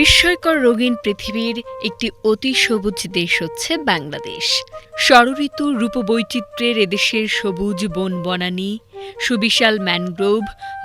বিস্ময়কর রঙিন পৃথিবীর একটি অতি সবুজ দেশ হচ্ছে বাংলাদেশ। ষড়ঋতু রূপবৈচিত্র্যের এদেশের সবুজ বন বনানী, সুবিশাল ম্যানগ্রোভ,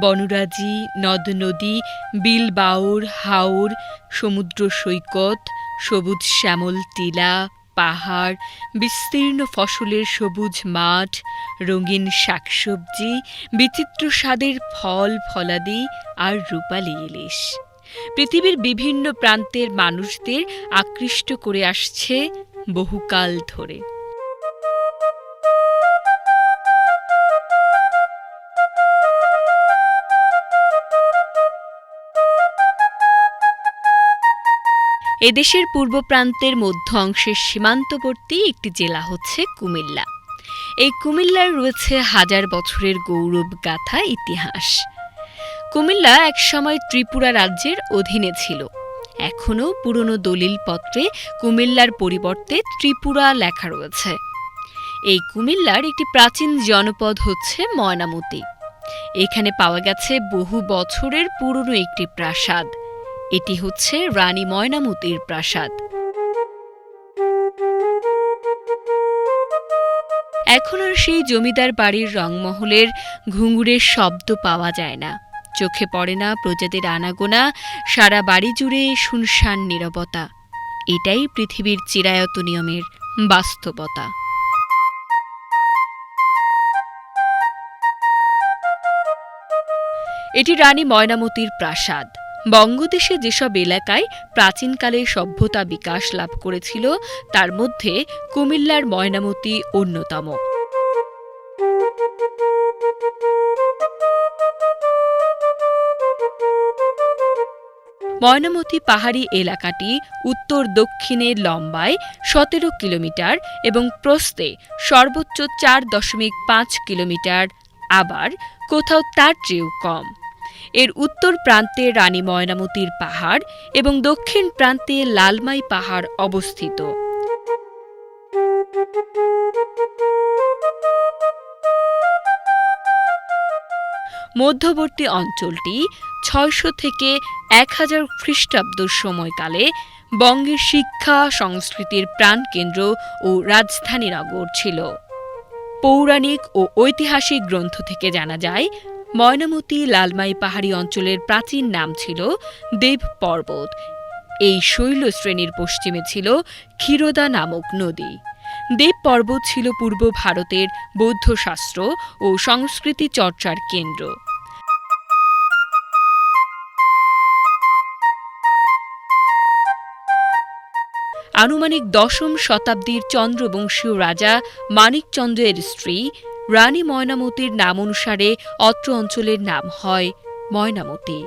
বনরাজি, নদ নদী বিল বাউর হাওর, সমুদ্র সৈকত, সবুজ শ্যামল টিলা, পাহাড়, বিস্তীর্ণ ফসলের সবুজ মাঠ, রঙিন শাকসবজি, বিচিত্র স্বাদের ফল, ফলাদি আর রূপালি ইলিশ। পৃথিবীর বিভিন্ন প্রান্তের মানুষদের আকৃষ্ট করে আসছে বহুকাল ধরে। এদেশের পূর্ব প্রান্তের মধ্য অংশের সীমান্তবর্তী একটি জেলা হচ্ছে কুমিল্লা। এই কুমিল্লার রয়েছে হাজার বছরের গৌরব গাথা ইতিহাস। কুমিল্লা একসময় ত্রিপুরা রাজ্যের অধীনে ছিল। এখনও পুরনো দলিলপত্রে কুমিল্লার পরিবর্তে ত্রিপুরা লেখা রয়েছে। এই কুমিল্লার একটি প্রাচীন জনপদ হচ্ছে ময়নামতি। এখানে পাওয়া গেছে বহু বছরের পুরনো একটি প্রাসাদ। এটি হচ্ছে রানী ময়নামতির প্রাসাদ। এখন আর সেই জমিদার বাড়ির রংমহলের ঘুঙুরের শব্দ পাওয়া যায় না। চোখে পড়ে না প্রজাদের আনাগোনা, সারা বাড়ি জুড়ে শুনশান নীরবতা। এটাই পৃথিবীর চিরায়ত নিয়মের বাস্তবতা। এটি রানী ময়নামতির প্রাসাদ। বঙ্গদেশে যেসব এলাকায় প্রাচীনকালে সভ্যতা বিকাশ লাভ করেছিল, তার মধ্যে কুমিল্লার ময়নামতি অন্যতম। ময়নামতি পাহাড়ি এলাকাটি উত্তর দক্ষিণে লম্বায় সতেরো কিলোমিটার এবং প্রস্থে সর্বোচ্চ চার দশমিক পাঁচ কিলোমিটার। আবার কোথাও তার চেয়েও কম। এর উত্তর প্রান্তে রানী ময়নামতির পাহাড় এবং দক্ষিণ প্রান্তে লালমাই পাহাড় অবস্থিত। মধ্যবর্তী অঞ্চলটি ছয়শো থেকে এক হাজার খ্রিস্টাব্দ সময়কালে বঙ্গের শিক্ষা, সংস্কৃতির প্রাণকেন্দ্র ও রাজধানী নগর ছিল। পৌরাণিক ও ঐতিহাসিক গ্রন্থ থেকে জানা যায়, ময়নামতি লালমাই পাহাড়ি অঞ্চলের প্রাচীন নাম ছিল দেব পর্বত। এই শৈল শ্রেণির পশ্চিমে ছিল ক্ষীরোদা নামক নদী। দেব পর্বত ছিল পূর্ব ভারতের বৌদ্ধ শাস্ত্র ও সংস্কৃতি চর্চার কেন্দ্র। আনুমানিক দশম শতাব্দীর চন্দ্রবংশীয় রাজা মানিকচন্দ্রের স্ত্রী রানী ময়নামতির নাম অনুসারে অত্র অঞ্চলের নাম হয় ময়নামতি।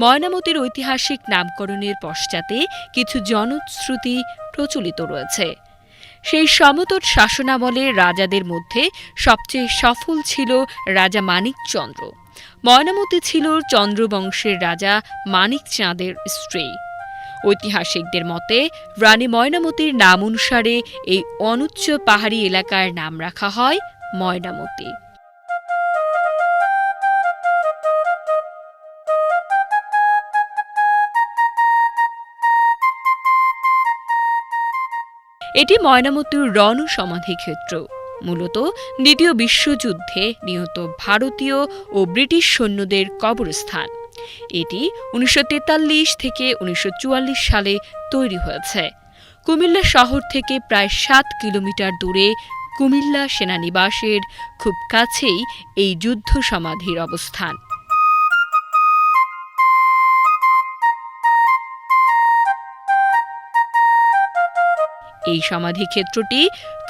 ময়নামতির ঐতিহাসিক নামকরণের পশ্চাতে কিছু জনশ্রুতি প্রচলিত রয়েছে। সেই সমতট শাসনামলে রাজাদের মধ্যে সবচেয়ে সফল ছিল রাজা মানিকচন্দ্র। ময়নামতি ছিল চন্দ্রবংশের রাজা মানিক চাঁদের স্ত্রী। ঐতিহাসিকদের মতে, রানী ময়নামতির নাম অনুসারে এই অনুচ্চ পাহাড়ি এলাকার নাম রাখা হয় ময়নামতি। এটি ময়নামতির রণ সমাধিক্ষেত্র মূলত দ্বিতীয় বিশ্বযুদ্ধে নিহত ভারতীয় ও ব্রিটিশ সৈন্যদের কবরস্থান। এটি উনিশশো তেতাল্লিশ থেকে উনিশশো চুয়াল্লিশ সালে তৈরি হয়েছে। কুমিল্লা শহর থেকে প্রায় সাত কিলোমিটার দূরে কুমিল্লা সেনানিবাসের খুব কাছেই এই যুদ্ধ সমাধির অবস্থান। এই সমাধিক্ষেত্রটি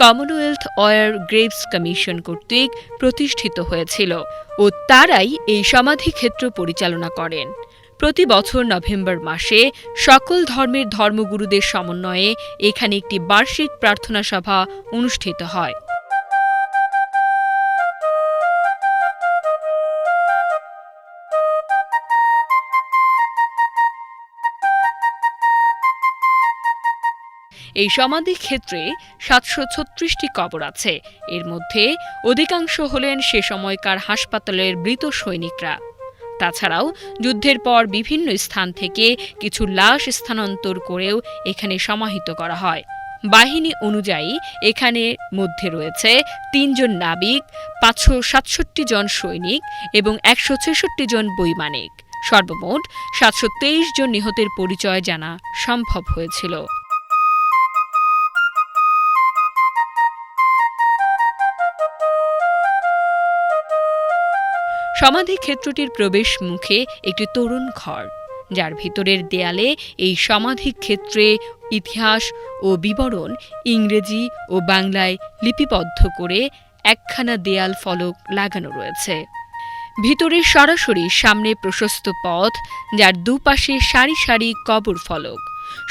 কমনওয়েলথ অয়ার গ্রেভস কমিশন কর্তৃক প্রতিষ্ঠিত হয়েছিল ও তারাই এই সমাধিক্ষেত্র পরিচালনা করেন। প্রতি বছর নভেম্বর মাসে সকল ধর্মের ধর্মগুরুদের সমন্বয়ে এখানে একটি বার্ষিক প্রার্থনা সভা অনুষ্ঠিত হয়। এই সমাধি ক্ষেত্রে সাতশো ছত্রিশটি কবর আছে। এর মধ্যে অধিকাংশ হলেন সে সময়কার হাসপাতালের মৃত সৈনিকরা। তাছাড়াও যুদ্ধের পর বিভিন্ন স্থান থেকে কিছু লাশ স্থানান্তর করেও এখানে সমাহিত করা হয়। বাহিনী অনুযায়ী এখানে মধ্যে রয়েছে তিনজন নাবিক, পাঁচশো সাতষট্টি জন সৈনিক এবং একশো ছেষট্টি জন বৈমানিক। সর্বমোট সাতশো তেইশ জন নিহতের পরিচয় জানা সম্ভব হয়েছিল। সমাধি ক্ষেত্রটির প্রবেশ মুখে একটি তরুণ ঘর, যার ভিতরের দেয়ালে এই সমাধি ক্ষেত্রে ইতিহাস ও বিবরণ ইংরেজি ও বাংলায় লিপিবদ্ধ করে একখানা দেয়াল ফলক লাগানো রয়েছে। ভিতরে সরাসরি সামনে প্রশস্ত পথ, যার দুপাশে সারি সারি কবর ফলক।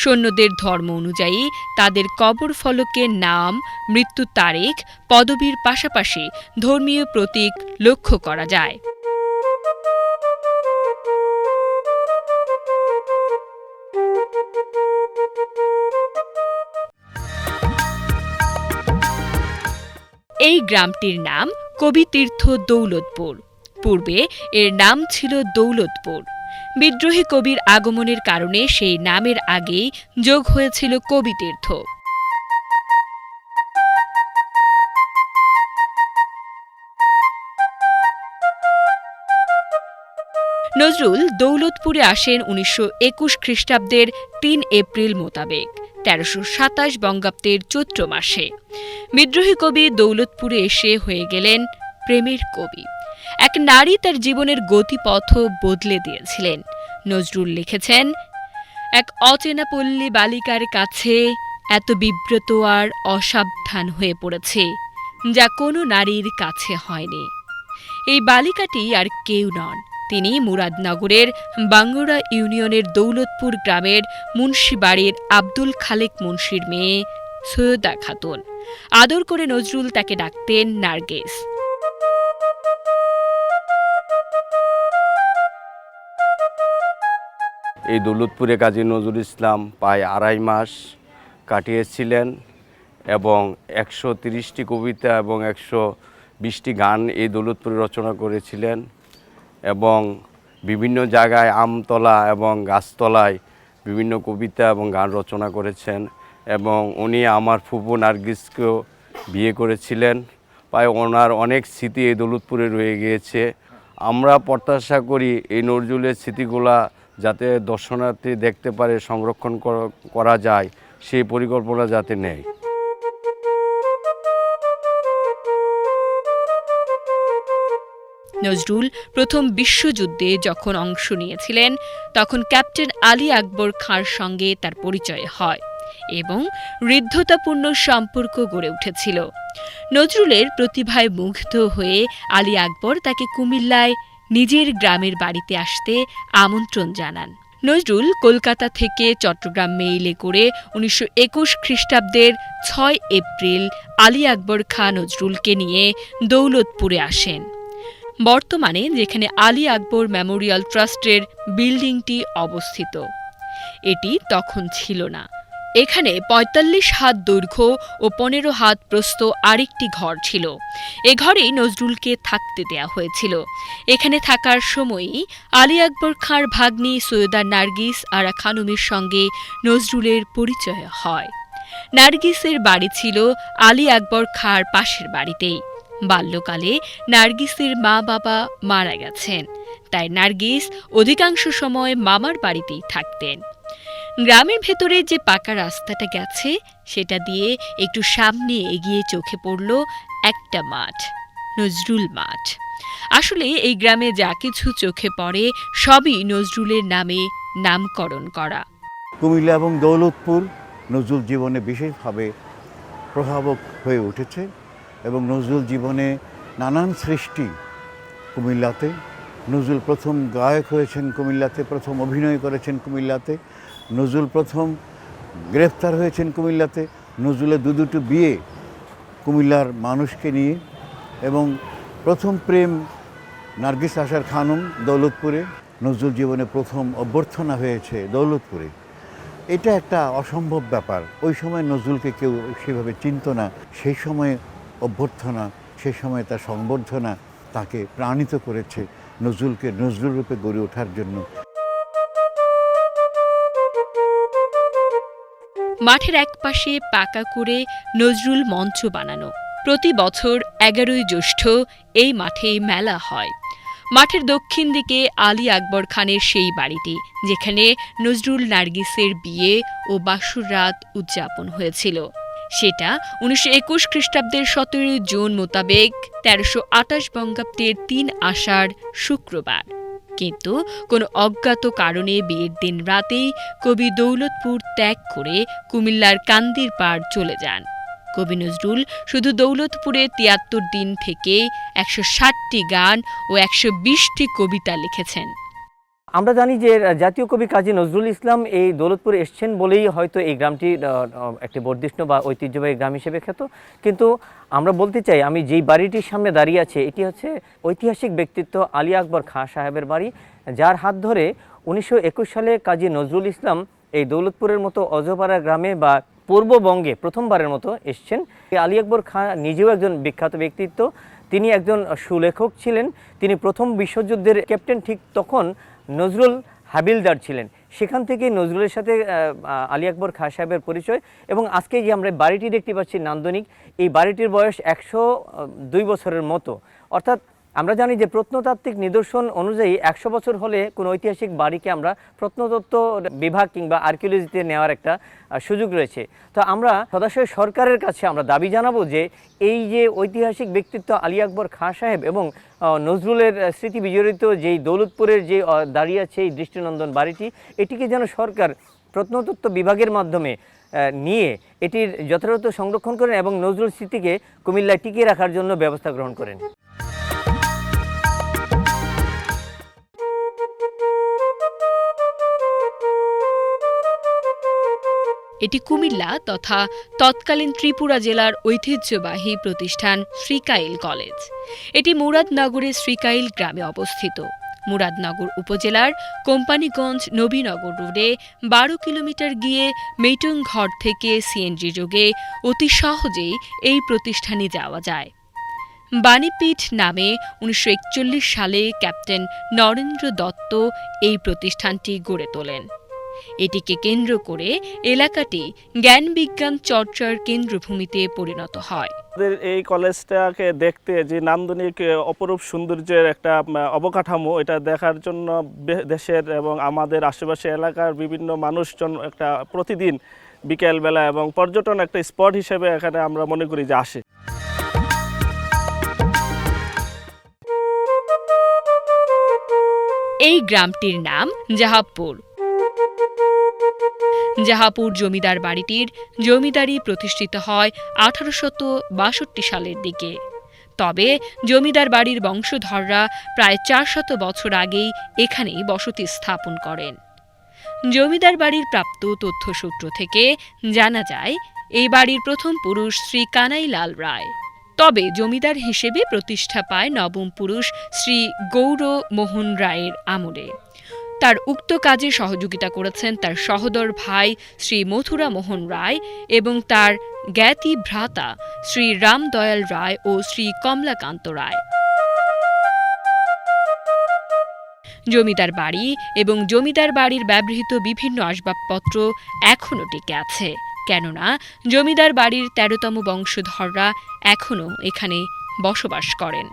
সৈন্যদের ধর্ম অনুযায়ী তাদের কবর ফলকের নাম, মৃত্যু তারিখ, পদবীর পাশাপাশি ধর্মীয় প্রতীক লক্ষ্য করা যায়। এই গ্রামটির নাম কবিতীর্থ দৌলতপুর। পূর্বে এর নাম ছিল দৌলতপুর। বিদ্রোহী কবির আগমনের কারণে সেই নামের আগেই যোগ হয়েছিল কবিতীর্থ নজরুল দৌলতপুরে আসেন উনিশশো একুশ খ্রিস্টাব্দের তিন এপ্রিল মোতাবেক। তেরোশো সাতাশ বঙ্গাব্দের চৈত্র মাসে। বিদ্রোহী কবি দৌলতপুরে এসে হয়ে গেলেন প্রেমের কবি। এক নারী তার জীবনের গতিপথ বদলে দিয়েছিলেন। নজরুল লিখেছেন, এক অচেনা পল্লী বালিকার কাছে এত বিব্রত আর অসাবধান হয়ে পড়েছে, যা কোনো নারীর কাছে হয়নি। এই বালিকাটি আর কেউ নন তিনি মুরাদনগরের বাঙ্গুড়া ইউনিয়নের দৌলতপুর গ্রামের মুন্সিবাড়ির আব্দুল খালেক মুন্সির মেয়ে সৈয়দা খাতুন। আদর করে নজরুল তাকে ডাকতেন নার্গেস। এই দৌলতপুরে কাজী নজরুল ইসলাম প্রায় আড়াই মাস কাটিয়েছিলেন এবং একশো তিরিশটি কবিতা এবং একশো বিশটি গান এই দৌলতপুরে রচনা করেছিলেন। এবং বিভিন্ন জায়গায় আমতলা এবং গাছতলায় বিভিন্ন কবিতা এবং গান রচনা করেছেন এবং উনি আমার ফুপু নার্গিসকেও বিয়ে করেছিলেন। প্রায় ওনার অনেক স্মৃতি এই দৌলতপুরে রয়ে গিয়েছে। আমরা প্রত্যাশা করি এই নজরুলের স্মৃতিগুলা যাতে দর্শনার্থী দেখতে পারে, সংরক্ষণ করা- যায়, সেই পরিকল্পনা যাতে নেয়। নজরুল প্রথম বিশ্বযুদ্ধে যখন অংশ নিয়েছিলেন, তখন ক্যাপ্টেন আলী আকবর খাঁর সঙ্গে তার পরিচয় হয় এবং হৃদ্ধতাপূর্ণ সম্পর্ক গড়ে উঠেছিল। নজরুলের প্রতিভায় মুগ্ধ হয়ে আলী আকবর তাকে কুমিল্লায় নিজের গ্রামের বাড়িতে আসতে আমন্ত্রণ জানান। নজরুল কলকাতা থেকে চট্টগ্রাম মেইলে করে উনিশশো একুশ খ্রিস্টাব্দের ছয় এপ্রিল আলী আকবর খাঁ নজরুলকে নিয়ে দৌলতপুরে আসেন। বর্তমানে যেখানে আলী আকবর মেমোরিয়াল ট্রাস্টের বিল্ডিংটি অবস্থিত। এটি তখন ছিল না। এখানে ৪৫ হাত দৈর্ঘ্য ও পনেরো হাত প্রস্থ আরেকটি ঘর ছিল। এ ঘরেই নজরুলকে থাকতে দেয়া হয়েছিল। এখানে থাকার সময়ই আলী আকবর খাঁর ভাগ্নি সৈয়দা নার্গিস আরা খানুমের সঙ্গে নজরুলের পরিচয় হয়। নার্গিসের বাড়ি ছিল আলী আকবর খাঁর পাশের বাড়িতেই। বাল্যকালে নার্গিসের মা বাবা মারা গেছেন। তাই নার্গিস অধিকাংশ সময় মামার বাড়িতেই থাকতেন। গ্রামের ভেতরে যে পাকা রাস্তাটা গেছে, সেটা দিয়ে একটু সামনে এগিয়ে চোখে পড়ল একটা মাঠ, নজরুল মাঠ। আসলে এই গ্রামে যা কিছু চোখে পড়ে, সবই নজরুলের নামে নামকরণ করা। কুমিল্লা এবং দৌলতপুর নজরুল জীবনে বিশেষভাবে প্রভাবক হয়ে উঠেছে। এবং নজরুল জীবনে নানান সৃষ্টি কুমিল্লাতে। নজরুল প্রথম গায়ক হয়েছেন কুমিল্লাতে, প্রথম অভিনয় করেছেন কুমিল্লাতে। নজরুল প্রথম গ্রেফতার হয়েছেন কুমিল্লাতে। নজরুলের দু দুটো বিয়ে কুমিল্লার মানুষকে নিয়ে এবং প্রথম প্রেম নার্গিস আশার খানম দৌলতপুরে। নজরুল জীবনে প্রথম অভ্যর্থনা হয়েছে দৌলতপুরে। এটা একটা অসম্ভব ব্যাপার। ওই সময় নজরুলকে কেউ সেভাবে চিনত না। সেই সময় অভ্যর্থনা, সে সময় তার সংবর্ধনা তাকে প্রাণিত করেছে নজরুলকে, নজরুল রূপে গড়ে ওঠার জন্য। মাঠের একপাশে পাকা করে নজরুল মঞ্চ বানানো। প্রতি বছর এগারোই জ্যৈষ্ঠ এই মাঠে মেলা হয়। মাঠের দক্ষিণ দিকে আলী আকবর খানের সেই বাড়িটি, যেখানে নজরুল নার্গিসের বিয়ে ও বাসুর রাত উদযাপন হয়েছিল। সেটা উনিশশো একুশ খ্রিস্টাব্দের সতেরোই জুন মোতাবেক তেরোশো আটাশ বঙ্গাব্দের তিন আষাঢ় শুক্রবার। কিন্তু কোনো অজ্ঞাত কারণে বিয়ের দিন রাতেই কবি দৌলতপুর ত্যাগ করে কুমিল্লার কান্দির পাড় চলে যান। কবি নজরুল শুধু দৌলতপুরে তিয়াত্তর দিন থেকে একশো ষাটটি গান ও একশো বিশটি কবিতা লিখেছেন। আমরা জানি যে জাতীয় কবি কাজী নজরুল ইসলাম এই দৌলতপুরে এসছেন বলেই হয়তো এই গ্রামটি একটি বর্ধিষ্ণু বা ঐতিহ্যবাহী গ্রাম হিসেবে খ্যাত। কিন্তু আমরা বলতে চাই, আমি যেই বাড়িটির সামনে দাঁড়িয়ে আছে, এটি হচ্ছে ঐতিহাসিক ব্যক্তিত্ব আলী আকবর খাঁ সাহেবের বাড়ি, যার হাত ধরে উনিশশো একুশ সালে কাজী নজরুল ইসলাম এই দৌলতপুরের মতো অজপাড়া গ্রামে বা পূর্ববঙ্গে প্রথমবারের মতো এসছেন। আলী আকবর খাঁ নিজেও একজন বিখ্যাত ব্যক্তিত্ব। তিনি একজন সুলেখক ছিলেন। তিনি প্রথম বিশ্বযুদ্ধের ক্যাপ্টেন ঠিক তখন নজরুল হাবিলদার ছিলেন। সেখান থেকে নজরুলের সাথে আলী আকবর খাঁ সাহেবের পরিচয় এবং আজকে যে আমরা বাড়িটি দেখতে পাচ্ছি নান্দনিক, এই বাড়িটির বয়স একশো দুই বছরের মতো। অর্থাৎ আমরা জানি যে প্রত্নতাত্ত্বিক নিদর্শন অনুযায়ী একশো বছর হলে কোনো ঐতিহাসিক বাড়িকে আমরা প্রত্নতত্ত্ব বিভাগ কিংবা আর্কিওলজিতে নেওয়ার একটা সুযোগ রয়েছে। তো আমরা সদাশয় সরকারের কাছে আমরা দাবি জানাব যে এই যে ঐতিহাসিক ব্যক্তিত্ব আলী আকবর খাঁ সাহেব এবং নজরুলের স্মৃতি বিজড়িত যেই দৌলতপুরের যে দাঁড়িয়ে আছে এই দৃষ্টিনন্দন বাড়িটি, এটিকে যেন সরকার প্রত্নতত্ত্ব বিভাগের মাধ্যমে নিয়ে এটির যথাযথ সংরক্ষণ করেন এবং নজরুল স্মৃতিকে কুমিল্লায় টিকিয়ে রাখার জন্য ব্যবস্থা গ্রহণ করেন। এটি কুমিল্লা তথা তৎকালীন ত্রিপুরা জেলার ঐতিহ্যবাহী প্রতিষ্ঠান শ্রীকাইল কলেজ। এটি মুরাদনগরের শ্রীকাইল গ্রামে অবস্থিত। মুরাদনগর উপজেলার কোম্পানিগঞ্জ নবীনগর রোডে বারো কিলোমিটার গিয়ে মেটং ঘর থেকে সিএনজি যোগে অতি সহজেই এই প্রতিষ্ঠানে যাওয়া যায়। বাণীপীঠ নামে উনিশশো একচল্লিশ সালে ক্যাপ্টেন নরেন্দ্র দত্ত এই প্রতিষ্ঠানটি গড়ে তোলেন। এটিকে কেন্দ্র করে এলাকাটি জ্ঞান বিজ্ঞান চর্চার কেন্দ্রভূমিতে পরিণত হয়। আমাদের এই কলেজটাকে দেখতে যে নান্দনিক অপরূপ সৌন্দর্যের একটা অবকাঠামো এটা দেখার জন্য দেশের এবং আমাদের আশেপাশে এলাকার বিভিন্ন মানুষজন একটা প্রতিদিন বিকেলবেলা এবং পর্যটন একটা স্পট হিসেবে এখানে আমরা মনে করি যে আসে। এই গ্রামটির নাম জাহাবপুর। জাহাপুর জমিদার বাড়িটির জমিদারি প্রতিষ্ঠিত হয় আঠারোশত বাষট্টি সালের দিকে। তবে জমিদার বাড়ির বংশধররা প্রায় চারশত বছর আগেই এখানেই বসতি স্থাপন করেন। জমিদার বাড়ির প্রাপ্ত তথ্যসূত্র থেকে জানা যায়, এই বাড়ির প্রথম পুরুষ শ্রী কানাইলাল রায়। তবে জমিদার হিসেবে প্রতিষ্ঠা পায় নবম পুরুষ শ্রী গৌর মোহন রায়ের আমলে। তার উক্ত কাজে সহযোগিতা করেছেন তার সহোদর ভাই শ্রী মথুরা মোহন রায় এবং তার জ্ঞাতি ভ্রাতা শ্রী রামদয়াল রায় ও শ্রী কমলাকান্ত রায়। জমিদার বাড়ি এবং জমিদার বাড়ির ব্যবহৃত বিভিন্ন আসবাবপত্র এখনও টিকে আছে। কেননা জমিদার বাড়ির তেরোতম বংশধররা এখনও এখানে বসবাস করেন।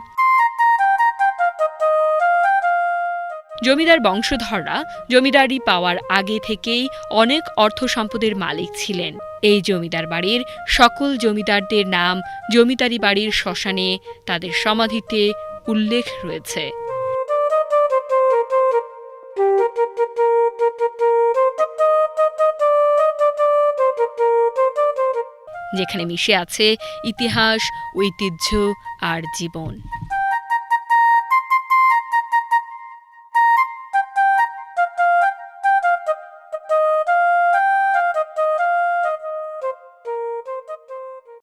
জমিদার বংশধররা জমিদারি পাওয়ার আগে থেকেই অনেক অর্থ সম্পদের মালিক ছিলেন। এই জমিদার বাড়ির সকল জমিদারদের নাম জমিদারি বাড়ির শ্মশানে তাদের সমাধিতে উল্লেখ রয়েছে। যেখানে মিশে আছে ইতিহাস, ঐতিহ্য আর জীবন।